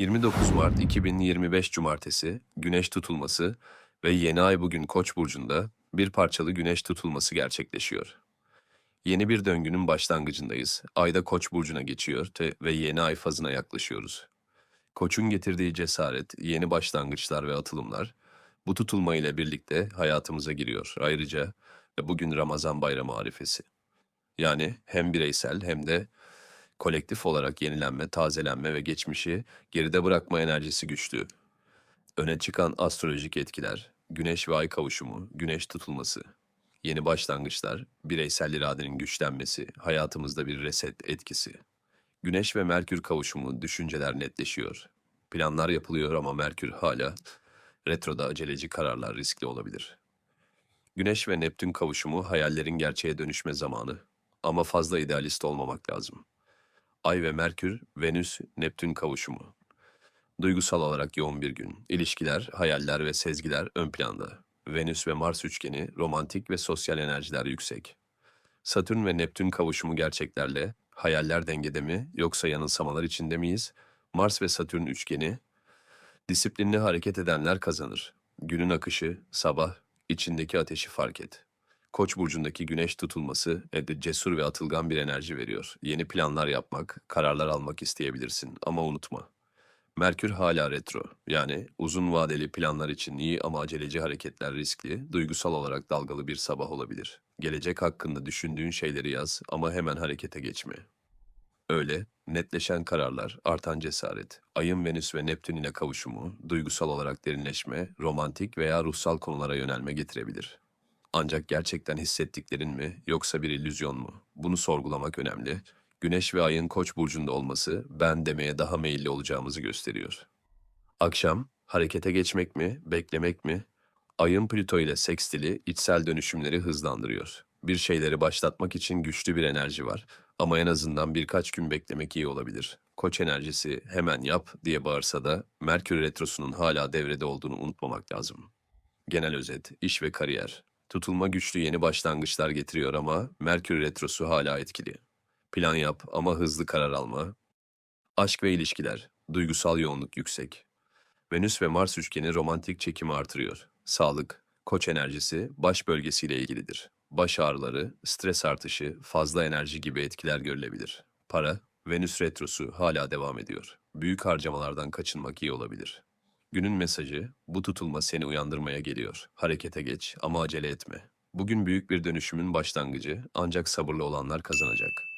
29 Mart 2025 Cumartesi Güneş tutulması ve yeni ay bugün Koç burcunda bir parçalı güneş tutulması gerçekleşiyor. Yeni bir döngünün başlangıcındayız. Ayda Koç burcuna geçiyor ve yeni ay fazına yaklaşıyoruz. Koç'un getirdiği cesaret, yeni başlangıçlar ve atılımlar bu tutulma ile birlikte hayatımıza giriyor. Ayrıca bugün Ramazan bayramı arifesi. Yani hem bireysel hem de kolektif olarak yenilenme, tazelenme ve geçmişi geride bırakma enerjisi güçlü. Öne çıkan astrolojik etkiler, güneş ve ay kavuşumu, güneş tutulması, yeni başlangıçlar, bireysel iradenin güçlenmesi, hayatımızda bir reset etkisi. Güneş ve Merkür kavuşumu, düşünceler netleşiyor. Planlar yapılıyor ama Merkür hala retroda aceleci kararlar riskli olabilir. Güneş ve Neptün kavuşumu hayallerin gerçeğe dönüşme zamanı. Ama fazla idealist olmamak lazım. Ay ve Merkür, Venüs, Neptün kavuşumu. Duygusal olarak yoğun bir gün. İlişkiler, hayaller ve sezgiler ön planda. Venüs ve Mars üçgeni, romantik ve sosyal enerjiler yüksek. Satürn ve Neptün kavuşumu gerçeklerle, hayaller dengede mi yoksa yanılsamalar içinde miyiz? Mars ve Satürn üçgeni, disiplinli hareket edenler kazanır. Günün akışı, sabah, içindeki ateşi fark et. Koç burcundaki güneş tutulması evde cesur ve atılgan bir enerji veriyor. Yeni planlar yapmak, kararlar almak isteyebilirsin ama unutma. Merkür hala retro. Yani uzun vadeli planlar için iyi ama aceleci hareketler riskli, duygusal olarak dalgalı bir sabah olabilir. Gelecek hakkında düşündüğün şeyleri yaz ama hemen harekete geçme. Öyle, netleşen kararlar, artan cesaret, ayın Venüs ve Neptün ile kavuşumu, duygusal olarak derinleşme, romantik veya ruhsal konulara yönelme getirebilir. Ancak gerçekten hissettiklerin mi yoksa bir illüzyon mu? Bunu sorgulamak önemli. Güneş ve ayın Koç burcunda olması ben demeye daha meyilli olacağımızı gösteriyor. Akşam harekete geçmek mi, beklemek mi? Ayın Plüto ile sekstili içsel dönüşümleri hızlandırıyor. Bir şeyleri başlatmak için güçlü bir enerji var ama en azından birkaç gün beklemek iyi olabilir. Koç enerjisi hemen yap diye bağırsa da Merkür retrosunun hala devrede olduğunu unutmamak lazım. Genel özet, iş ve kariyer. Tutulma güçlü yeni başlangıçlar getiriyor ama Merkür retrosu hala etkili. Plan yap ama hızlı karar alma. Aşk ve ilişkiler, duygusal yoğunluk yüksek. Venüs ve Mars üçgeni romantik çekimi artırıyor. Sağlık, koç enerjisi baş bölgesiyle ilgilidir. Baş ağrıları, stres artışı, fazla enerji gibi etkiler görülebilir. Para, Venüs retrosu hala devam ediyor. Büyük harcamalardan kaçınmak iyi olabilir. Günün mesajı, bu tutulma seni uyandırmaya geliyor. Harekete geç ama acele etme. Bugün büyük bir dönüşümün başlangıcı ancak sabırlı olanlar kazanacak.